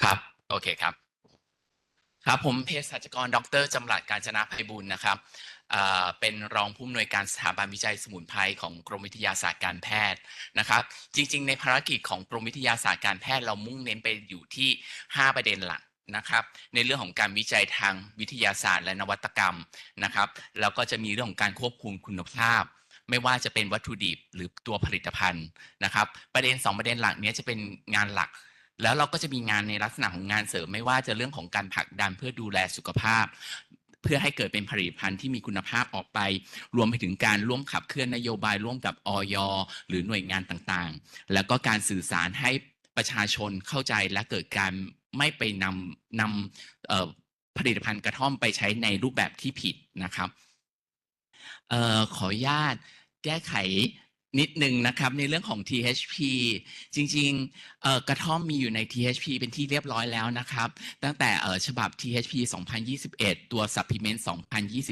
ครับ โอเคครับ ครับ ผมเภสัชกร ดรจำรัดการจนะภัยบุญนะครับเป็นรองผู้อำนวยการสถาบันวิจัยสมุนไพรของกรมวิทยาศาสตร์การแพทย์นะครับ จริง ๆ ในภารกิจของกรมวิทยาศาสตร์การแพทย์เรามุ่งเน้นไปอยู่ที่ 5 ประเด็นหลักนะครับในเรื่องของการวิจัยทางวิทยาศาสตร์และนวัตกรรมนะครับแล้วก็จะมีเรื่องของการควบคุมคุณภาพ ไม่ว่าจะเป็นวัตถุดิบหรือตัวผลิตภัณฑ์นะครับ ประเด็น 2 ประเด็นหลักนี้จะเป็นงานหลัก แล้วเราก็จะมีงานในลักษณะของงานเสริมไม่ว่าจะเรื่องของการผลักดันเพื่อดูแลสุขภาพ เพื่อให้เกิดเป็นผลิตภัณฑ์ที่มีคุณภาพออกไป รวมไปถึงการร่วมขับเคลื่อนนโยบายร่วมกับอยหรือหน่วยงานต่างๆ แล้วก็การสื่อสารให้ประชาชนเข้าใจและเกิดการไม่ไปนำนำผลิตภัณฑ์กระท่อมไปใช้ในรูปแบบที่ผิดนะครับออขออนุญาตแก้ไข นิดนึงนะครับในเรื่องของ THP จริงๆกระท่อมมีอยู่ใน THP เป็นที่เรียบร้อยแล้วนะครับ ตั้งแต่ฉบับ THP 2021 ตัว Supplement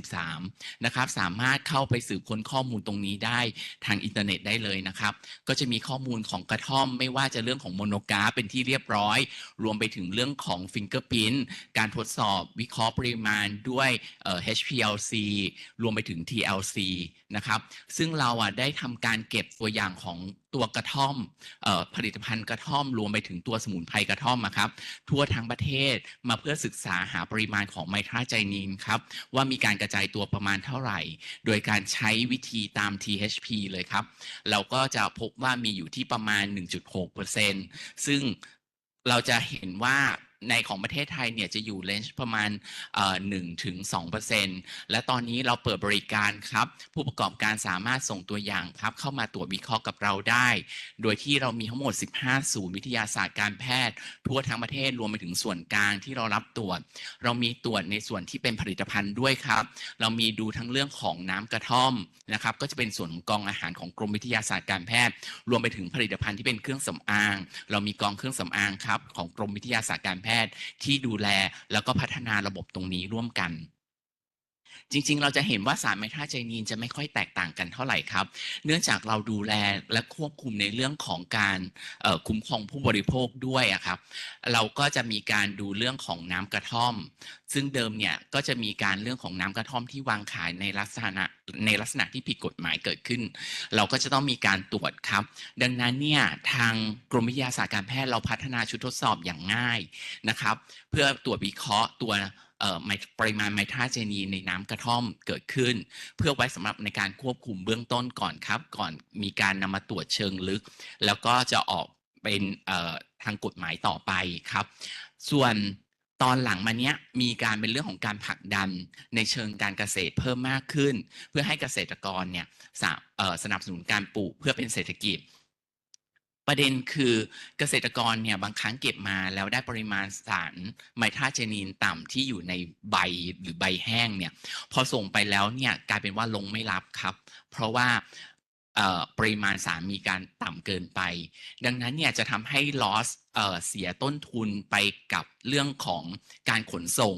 2023 นะครับ สามารถเข้าไปสืบค้นข้อมูลตรงนี้ได้ทางอินเทอร์เน็ตได้เลยนะครับ ก็จะมีข้อมูลของกระท่อมไม่ว่าจะเรื่องของโมโนกราฟเป็นที่เรียบร้อย รวมไปถึงเรื่องของ Fingerprint การทดสอบวิเคราะห์ปริมาณด้วย HPLC รวมไปถึง TLC นะครับซึ่งเราอะได้ทำการเก็บตัวอย่างของตัวกระท่อมออผลิตภัณฑ์กระท่อมรวมไปถึงตัวสมุนไพรกระท่อมอะครับ ทั่วทั้งประเทศมาเพื่อศึกษาหาปริมาณของไมทราไจนีนครับ ว่ามีการกระจายตัวประมาณเท่าไหร่ โดยการใช้วิธีตาม THP เลยครับ เราก็จะพบว่ามีอยู่ที่ประมาณ 1.6%ซึ่งเราจะเห็นว่า ในของประเทศไทยเนี่ยจะอยู่เลนจ์ประมาณเอ่อ1ถึง2%และตอนนี้เราเปิดบริการครับ ผู้ประกอบการสามารถส่งตัวอย่างครับเข้ามาตรวจวิเคราะห์กับเราได้ โดยที่เรามีทั้งหมด 15 ศูนย์วิทยาศาสตร์การแพทย์ ทั่วทั้งประเทศรวมไปถึงส่วนกลางที่เรารับตรวจ เรามีตรวจในส่วนที่เป็นผลิตภัณฑ์ด้วยครับ เรามีดูทั้งเรื่องของน้ำกระท่อมนะครับก็จะเป็นส่วนของกองอาหารของกรมวิทยาศาสตร์การแพทย์ รวมไปถึงผลิตภัณฑ์ที่เป็นเครื่องสำอาง เรามีกองเครื่องสำอางครับของกรมวิทยาศาสตร์การแพทย์ที่ดูแลแล้วก็พัฒนาระบบตรงนี้ร่วมกัน จริงๆ เราจะเห็นว่าสารไมทาไจนีนจะไม่ค่อยแตกต่างกันเท่าไหร่ครับ เนื่องจากเราดูแลและควบคุมในเรื่องของการคุ้มครองผู้บริโภคด้วยครับ เราก็จะมีการดูเรื่องของน้ำกระท่อม ซึ่งเดิมเนี่ยก็จะมีการเรื่องของน้ำกระท่อมที่วางขายในลักษณะในลักษณะที่ผิดกฎหมายเกิดขึ้น เราก็จะต้องมีการตรวจครับ ดังนั้นเนี่ยทางกรมวิทยาศาสตร์การแพทย์เราพัฒนาชุดทดสอบอย่างง่ายนะครับ เพื่อตรวจวิเคราะห์ตัว ปริมาณไมทราเจนีนในน้ำกระท่อมเกิดขึ้น เพื่อไว้สำหรับในการควบคุมเบื้องต้นก่อนครับ ก่อนมีการนำมาตรวจเชิงลึก แล้วก็จะออกเป็นทางกฎหมายต่อไปครับ ส่วนตอนหลังมาเนี้ยมีการเป็นเรื่องของการผลักดันในเชิงการเกษตรเพิ่มมากขึ้น เพื่อให้เกษตรกรเนี่ยสสนับสนุนการปลูกเพื่อเป็นเศรษฐกิจ ประเด็นคือเกษตรกรเนี่ยบางครั้งเก็บมาแล้วได้ปริมาณสารไมทราเจนีนต่ำที่อยู่ในใบหรือใบแห้งเนี่ยพอส่งไปแล้วเนี่ยกลายเป็นว่าลงไม่รับครับ เพราะว่าปริมาณสารมีการต่ำเกินไป ดังนั้นเนี่ยจะทำให้ loss เอ่อเสียต้นทุนไปกับเรื่องของการขนส่ง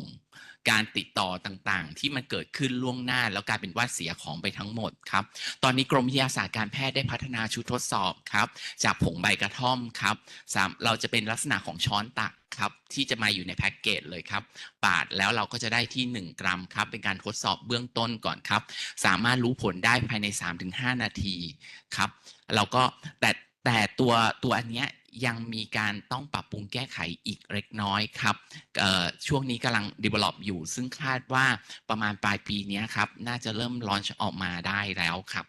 การติดต่อต่างๆ ที่มันเกิดขึ้นล่วงหน้า แล้วกลายเป็นว่าเสียของไปทั้งหมดครับตอนนี้กรมวิทยาศาสตร์การแพทย์ได้พัฒนาชุดทดสอบครับจากผงใบกระท่อมครับสามเราจะเป็นลักษณะของช้อนตักครับที่จะมาอยู่ในแพ็กเกจเลยครับ ปาดแล้วเราก็จะได้ที่ 1 กรัมครับ เป็นการทดสอบเบื้องต้นก่อนครับ สามารถรู้ผลได้ภายใน 3-5 นาทีครับเราก็แต่แต่ตัวตัวอันเนี้ย ยังมีการต้องปรับปรุงแก้ไขอีกเล็กน้อยครับช่วงนี้กำลัง develop อยู่ ซึ่งคาดว่าประมาณปลายปีนี้ครับ น่าจะเริ่ม launch ออกมาได้แล้วครับ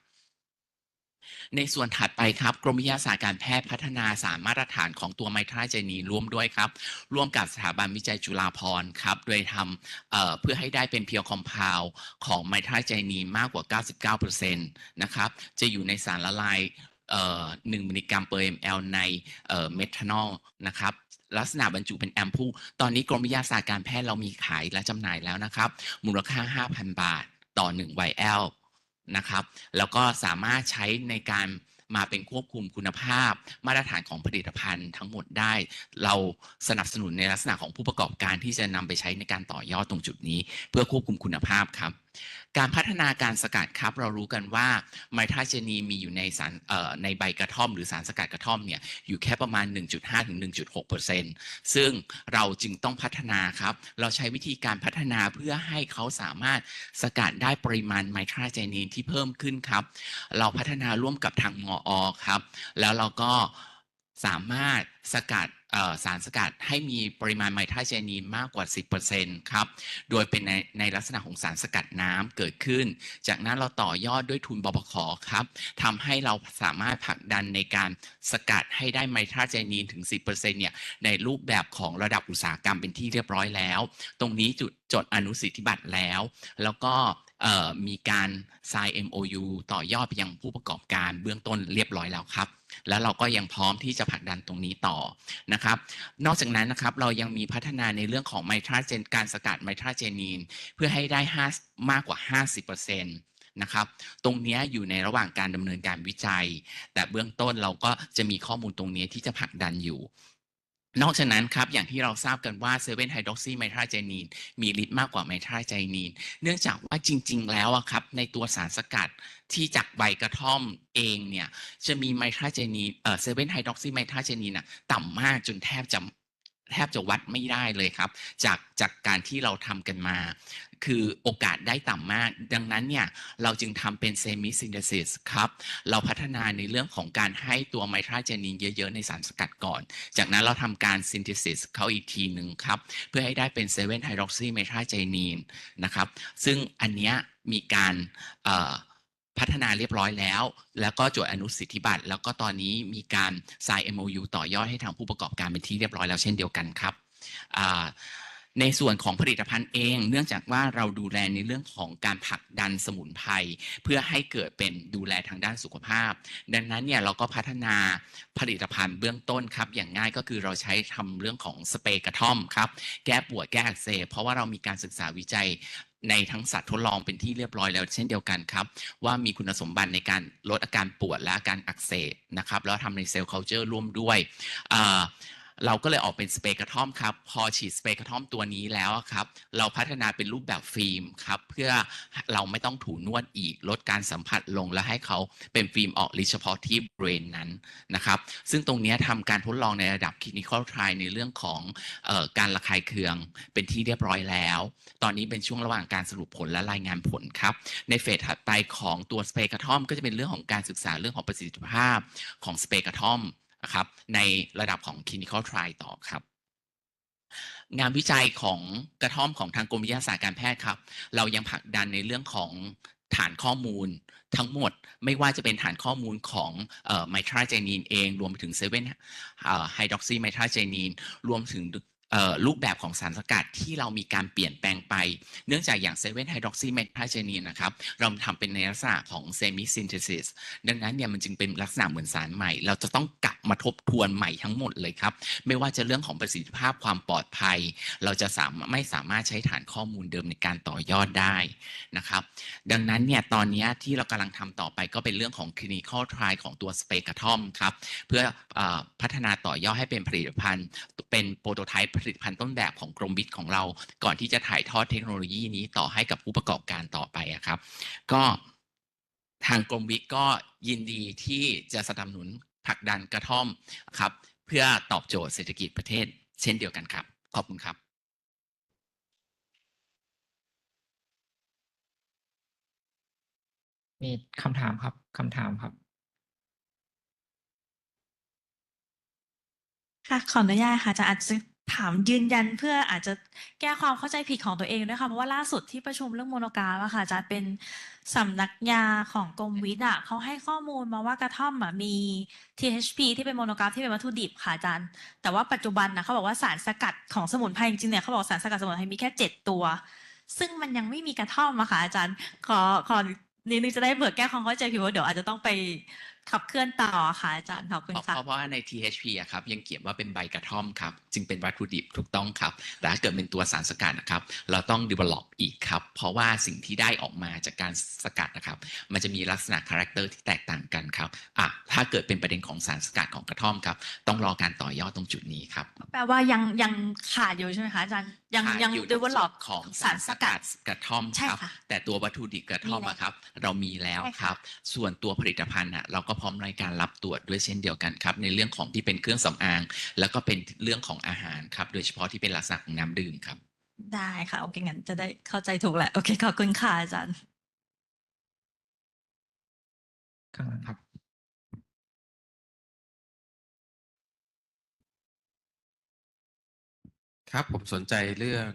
ในส่วนถัดไปครับ กรมวิทยาศาสตร์การแพทย์พัฒนาสารมาตรฐานของตัวไมทราไจนีร่วมด้วยครับ ร่วมกับสถาบันวิจัยจุฬาภรณ์ครับ โดยทำเเพื่อให้ได้เป็นเพียวคอมพาวของไมทราไจนีมากกว่า 99%นะครับ จะอยู่ในสารละลาย 1มิลลิกรัมเปอร์ ml ในเอ่อเมทานอลนะครับลักษณะบรรจุเป็นแอมพูตอนนี้กรมวิทยาศาสตร์การแพทย์เรามีขายและจำหน่ายแล้วนะครับ มูลค่า 5,000 บาทต่อ1ไวแอลนะครับ แล้วก็สามารถใช้ในการมาเป็นควบคุมคุณภาพ มาตรฐานของผลิตภัณฑ์ทั้งหมดได้ เราสนับสนุนในลักษณะของผู้ประกอบการที่จะนำไปใช้ในการต่อยอดตรงจุดนี้ เพื่อควบคุมคุณภาพครับ การพัฒนาการสกัดครับ เรารู้กันว่าไมทราเจนีมีอยู่ในสารในใบกระท่อม หรือสารสกัดกระท่อมเนี่ยอยู่แค่ประมาณ 1.5 ถึง 1.6%ซึ่งเราจึงต้องพัฒนาครับ เราใช้วิธีการพัฒนาเพื่อให้เขาสามารถสกัดได้ปริมาณไมทราเจนีนที่เพิ่มขึ้นครับ เราพัฒนาร่วมกับทางมออครับ แล้วเราก็ สามารถสกัดสารสกัดให้มีปริมาณไมทราเจนีนมากกว่า 10%ครับ โดยเป็นในในลักษณะของสารสกัดน้ำเกิดขึ้น จากนั้นเราต่อยอดด้วยทุนบปขครับทำให้เราสามารถผลักดันในการสกัดให้ได้ไมทราเจนีนถึง 10%เนี่ยในรูปแบบของระดับอุตสาหกรรมเป็นที่เรียบร้อยแล้ว ตรงนี้จุดจดอนุสิทธิบัตรแล้ว แล้วก็ มีการ sign MOU ต่อยอดไปยังผู้ประกอบการเบื้องต้นเรียบร้อยแล้วครับ แล้วเราก็ยังพร้อมที่จะผลักดันตรงนี้ต่อนะครับ นอกจากนั้นนะครับเรายังมีพัฒนาในเรื่องของไมทราเจนการสกัดไมทราเจนีน เพื่อให้ได้ 5 มากกว่า 50%นะครับ ตรงนี้อยู่ในระหว่างการดำเนินการวิจัย แต่เบื้องต้นเราก็จะมีข้อมูลตรงนี้ที่จะผลักดันอยู่ นอกจากนั้นครับอย่างที่เราทราบกันว่าเซเว่นไฮดรอกซีไมทราเจนีนมีฤทธิ์มากกว่าไมทราเจนีน เนื่องจากว่าจริง ๆ แล้วอะครับในตัวสารสกัดที่จากใบกระท่อมเองเนี่ยจะมีไมทราเจนีนเอ่อ7ไฮดรอกซีไมทราเจนีนอะต่ำมากจนแทบจะ แทบจะวัดไม่ได้เลยครับ จากจากการที่เราทำกันมา คือโอกาสได้ต่ำมาก ดังนั้นเนี่ยเราจึงทำเป็นเซมิซินเ h ซิสครับ เราพัฒนาในเรื่องของการให้ตัวไมทราเจนีนเยอะๆ ในสารสกัดก่อน จากนั้นเราทำการซิน t ทซิสเขาอีกทีหนึ่งครับ เพื่อให้ได้เป็น7ไฮดรอกซีไมทราเจนีนนะครับ ซึ่งอันเนี้ยมีการเอ่อ พัฒนาเรียบร้อยแล้ว แล้วก็จดอนุสิทธิบัตรแล้วก็ตอนนี้มีการ sign MOU ต่อยอดให้ทางผู้ประกอบการเป็นที่เรียบร้อยแล้วเช่นเดียวกันครับอ่า ในส่วนของผลิตภัณฑ์เอง เนื่องจากว่าเราดูแลในเรื่องของการผลักดันสมุนไพรเพื่อให้เกิดเป็นดูแลทางด้านสุขภาพ ดังนั้นเนี่ยเราก็พัฒนาผลิตภัณฑ์เบื้องต้นครับ อย่างง่ายก็คือเราใช้ทำเรื่องของสเปรย์กระท่อมครับ แก้ปวดแก้อักเสบเพราะว่าเรามีการศึกษาวิจัยในทั้งสัตว์ทดลองเป็นที่เรียบร้อยแล้วเช่นเดียวกันครับ ว่ามีคุณสมบัติในการลดอาการปวดและอาการอักเสบนะครับแล้วทำในเซลล์ culture ร่วมด้วยอ่า เราก็เลยออกเป็นสเปรย์กระท่อมครับ พอฉีดสเปรย์กระท่อมตัวนี้แล้วครับ เราพัฒนาเป็นรูปแบบฟิล์มครับ เพื่อเราไม่ต้องถูนวดอีก ลดการสัมผัสลงและให้เขาเป็นฟิล์มออกฤทธิ์เฉพาะที่บริเวณนั้นนะครับ ซึ่งตรงนี้ยทำการทดลองในระดับ clinical trial ในเรื่องของออการระคายเคืองเป็นที่เรียบร้อยแล้ว ตอนนี้เป็นช่วงระหว่างการสรุปผลและรายงานผลครับ ในเฟสถัดไปของตัวสเปรย์กระท่อม ก็จะเป็นเรื่องของการศึกษาเรื่องของประสิทธิภาพของสเปรย์กระท่อม นะครับในระดับของ clinical trial ต่อครับ งานวิจัยของกระท่อมของทางกรมวิทยาศาสตร์การแพทย์ครับ เรายังผลักดันในเรื่องของฐานข้อมูลทั้งหมดไม่ว่าจะเป็นฐานข้อมูลของไมทราเจนีนเอง รวมไปถึงเซเว่นไฮดรอกซีไมทราเจนีนรวมถึง รูปแบบของสารสกัดที่เรามีการเปลี่ยนแปลงไป เนื่องจากอย่างเซเว่นไฮดรอกซีไมทาเจนีนนะครับ เราทำเป็นในลักษณะของเซมิซินเทซิสดังนั้นเนี่ยมันจึงเป็นลักษณะเหมือนสารใหม่ เราจะต้องกลับมาทบทวนใหม่ทั้งหมดเลยครับ ไม่ว่าจะเรื่องของประสิทธิภาพความปลอดภัย เราจะสามารถไม่สามารถใช้ฐานข้อมูลเดิมในการต่อยอดได้นะครับ ดังนั้นเนี่ยตอนนี้ที่เรากำลังทำต่อไปก็เป็นเรื่องของ clinical trial ของตัวสเปก a ทอมครับ เพื่อเออพัฒนาต่อยอดให้เป็นผลิตภัณฑ์ เป็นโปรโตไทป์ผลิตภัณฑ์ต้นแบบของกรมวิทย์ของเรา ก่อนที่จะถ่ายทอดเทคโนโลยีนี้ต่อให้กับผู้ประกอบการต่อไปอะครับ ก็ทางกรมวิทย์ก็ยินดีที่จะสนับสนุนผลักดันกระท่อมครับ เพื่อตอบโจทย์เศรษฐกิจประเทศ เช่นเดียวกันครับ ขอบคุณครับมีคำถามครับคำถามครับ ค่ะ ขออนุญาตค่ะจะอาจจะ ถามยืนยันเพื่ออาจจะแก้ความเข้าใจผิดของตัวเองด้วยค่ะ เพราะว่าล่าสุดที่ประชุมเรื่องโมโนกราฟอะค่ะจะเป็นสำนักยาของกรมวิทย์อะเขาให้ข้อมูลมาว่ากระท่อมอะมี THP ที่เป็นโมโนกราฟที่เป็นวัตถุดิบค่ะอาจารย์ แต่ว่าปัจจุบันนะเขาบอกว่าสารสกัดของสมุนไพรจริงๆเนี่ยเขาบอกสารสกัดสมุนไพรมีแค่เจ็ดตัว ซึ่งมันยังไม่มีกระท่อมอะค่ะอาจารย์ขอขอนิดนึงจะได้เบิกแก้ความเข้าใจผิดว่าเดี๋ยวอาจจะต้องไป ขับเคลื่อนต่อค่ะอาจารย์ขอบคุณเพราะค่ะเพราะว่าใน THP อะครับยังเขียนว่าเป็นใบกระท่อมครับจึงเป็นวัตถุดิบถูกต้องครับ แต่ถ้าเกิดเป็นตัวสารสกัดนะครับ เราต้อง develop อีกครับ เพราะว่าสิ่งที่ได้ออกมาจากการสกัดนะครับ มันจะมีลักษณะคาแรคเตอร์ที่แตกต่างกันครับอะถ้าเกิดเป็นประเด็นของสารสกัดของกระท่อมครับ ต้องรอการต่อยอดตรงจุดนี้ครับแปลว่ายังยังขาดอยู่ใช่ไหมคะอาจารย์ยังขาดยังอยู่ใน develop ส่วนของสารสกัดกระท่อมใช่ครับค่ะแต่ตัววัตถุดิบกระท่อมมีแล้วอะครับ เรามีแล้วใช่ค่ะครับ ส่วนตัวผลิตภัณฑ์อะเราก็พร้อมในการรับตรวจด้วยเช่นเดียวกันครับ ในเรื่องของที่เป็นเครื่องสำอาง แล้วก็เป็นเรื่องของอาหารครับ โดยเฉพาะที่เป็นลักษณะของน้ำดื่มครับ ได้ค่ะ โอเคงั้นจะได้เข้าใจถูกแหละ โอเค ขอบคุณค่ะอาจารย์ข้างหลังครับครับผมสนใจเรื่อง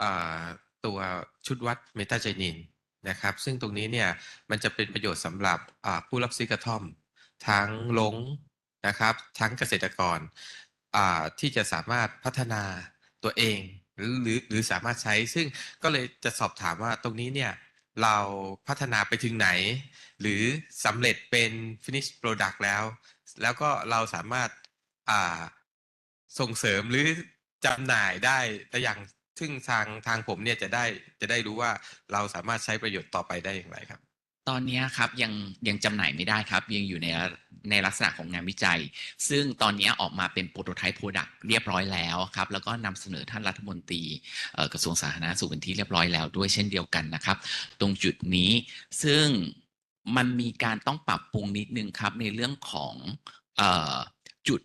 อาตัวชุดวัดเมตาไจนิน นะครับซึ่งตรงนี้เนี่ยมันจะเป็นประโยชน์สำหรับผู้รับซื้อกระท่อม ทั้งลงนะครับทั้งเกษตรกรที่จะสามารถพัฒนาตัวเองหรือหรือหรือสามารถใช้ ซึ่งก็เลยจะสอบถามว่าตรงนี้เนี่ยเราพัฒนาไปถึงไหน หรือสำเร็จเป็น finish product แล้ว แล้วก็เราสามารถส่งเสริมหรือจำหน่ายได้แต่อย่าง ซึ่งทางทางผมเนี่ยจะได้จะได้รู้ว่าเราสามารถใช้ประโยชน์ต่อไปได้อย่างไรครับ ตอนนี้ครับยังยังจำหน่ายไม่ได้ครับ ยังอยู่ในในลักษณะของงานวิจัย ซึ่งตอนนี้ออกมาเป็นโปรโตไทป์โปรดักต์เรียบร้อยแล้วครับ แล้วก็นำเสนอท่านรัฐมนตรีกระทรวงสาธารณสุขเป็นที่เรียบร้อยแล้วด้วยเช่นเดียวกันนะครับ ตรงจุดนี้ซึ่งมันมีการต้องปรับปรุงนิดนึงครับในเรื่องของออจุด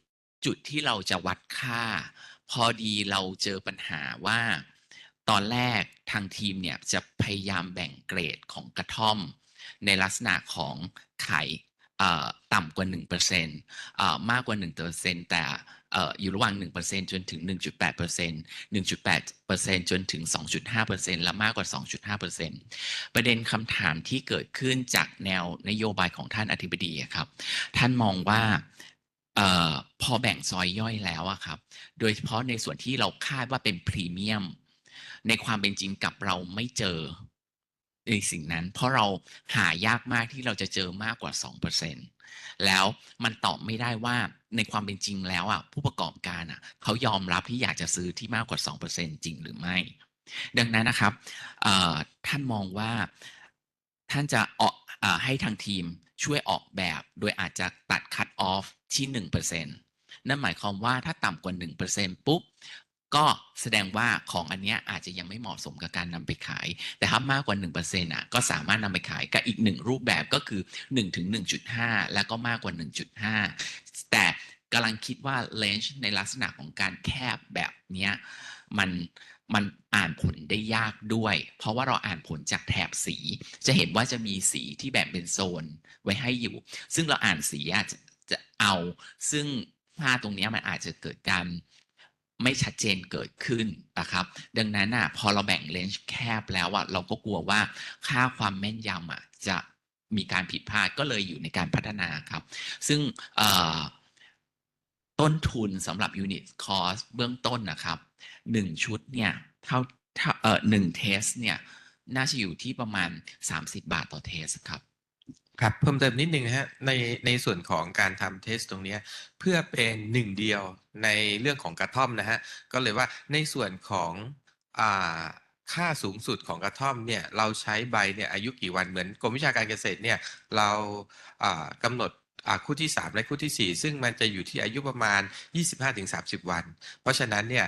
จุดที่เราจะวัดค่า พอดีเราเจอปัญหาว่า ตอนแรกทางทีมเนี่ยจะพยายามแบ่งเกรดของกระท่อม ในลักษณะของไข่ต่ำกว่า1%เอ่อมากกว่า 1%แต่เอ่อยู่ระหว่าง 1%จนถึง 1.8% 1.8%จนถึง 2.5%และมากกว่า 2.5%ประเด็นคำถามที่เกิดขึ้นจากแนวนโยบายของท่านอธิบดีครับ ท่านมองว่า ออพอแบ่งซอยย่อยแล้วอะครับ โดยเฉพาะในส่วนที่เราคาดว่าเป็นพรีเมียม ในความเป็นจริงกับเราไม่เจอในสิ่งนั้น เพราะเราหายากมากที่เราจะเจอมากกว่า 2%แล้วมันตอบไม่ได้ว่าในความเป็นจริงแล้วอะผู้ประกอบการอะเขายอมรับที่อยากจะซื้อที่มากกว่า 2%จริงหรือไม่ ดังนั้นนะครับท่านมองว่าท่านจะออกให้ทางทีมช่วยออกแบบ โดยอาจจะตัด cut off ที่ 1%นั่นหมายความว่าถ้าต่ำกว่า 1%ปุ๊บ ก็แสดงว่าของอันเนี้ยอาจจะยังไม่เหมาะสมกับการนำไปขาย แต่ถ้ามากกว่า 1%อะก็สามารถนำไปขายกับอีกหนึ่งรูปแบบก็คือ1ถึง1.5 แล้วก็มากกว่า 1.5 แต่กำลังคิดว่าเลนจ์ในลักษณะของการแคบแบบเนี้ยมันมันอ่านผลได้ยากด้วย เพราะว่าเราอ่านผลจากแถบสี จะเห็นว่าจะมีสีที่แบ่งเป็นโซนไว้ให้อยู่ ซึ่งเราอ่านสี จะเอา ซึ่งพลาดตรงนี้มันอาจจะเกิดการไม่ชัดเจนเกิดขึ้นนะครับ ดังนั้นอะพอเราแบ่งเลนส์แคบแล้วอะเราก็กลัวว่าค่าความแม่นยำอะจะมีการผิดพลาดก็เลยอยู่ในการพัฒนาครับ ซึ่งต้นทุนสำหรับ unit cost เบื้องต้นนะครับหนึ่งชุดเนี่ยเท่าเท่าเอ่อหนึ่งเทสเนี่ยน่าจะอยู่ที่ประมาณ 30 บาทต่อเทสครับ ครับเพิ่มเติมนิดนึงนะฮะในในส่วนของการทำเทสตรงนี้เพื่อเป็นหนึ่งเดียวในเรื่องของกระท่อมนะฮะก็เลยว่าในส่วนของอ่าค่าสูงสุดของกระท่อมเนี่ยเราใช้ใบเนี่ยอายุกี่วันเหมือนกรมวิชาการเกษตรเนี่ยเราอ่ากำหนดคู่ที่ 3 และคู่ทีสี่ 4 ซึ่งมันจะอยู่ที่อายุประมาณ 25-30 วัน เพราะฉะนั้นเนี่ย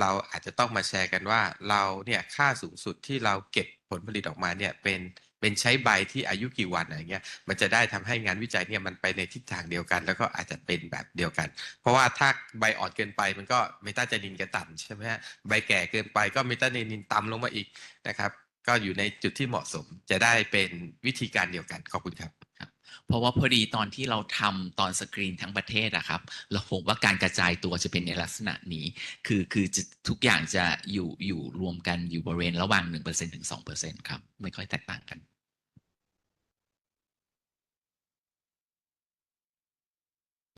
เราอาจจะต้องมาแชร์กันว่าเราเนี่ยค่าสูงสุดที่เราเก็บผลผลิตออกมาเนี่ยเป็น เป็นใช้ใบที่อายุกี่วันอะไรเงี้ยมันจะได้ทำให้งานวิจัยเนี่ยมันไปในทิศทางเดียวกัน แล้วก็อาจจะเป็นแบบเดียวกัน เพราะว่าถ้าใบอ่อนเกินไปมันก็เมตาจานินจะต่ำใช่ไหมฮะใบแก่เกินไปก็เมตาจานินต่ำลงมาอีกนะครับ ก็อยู่ในจุดที่เหมาะสมจะได้เป็นวิธีการเดียวกันขอบคุณครับ เพราะว่าพอดีตอนที่เราทำตอนสกรีนทั้งประเทศอะครับ เราพบว่าการกระจายตัวจะเป็นในลักษณะนี้ คือคือทุกอย่างจะอยู่อยู่รวมกันอยู่บริเวณระหว่าง 1%ถึง 2%ครับ ไม่ค่อยแตกต่างกัน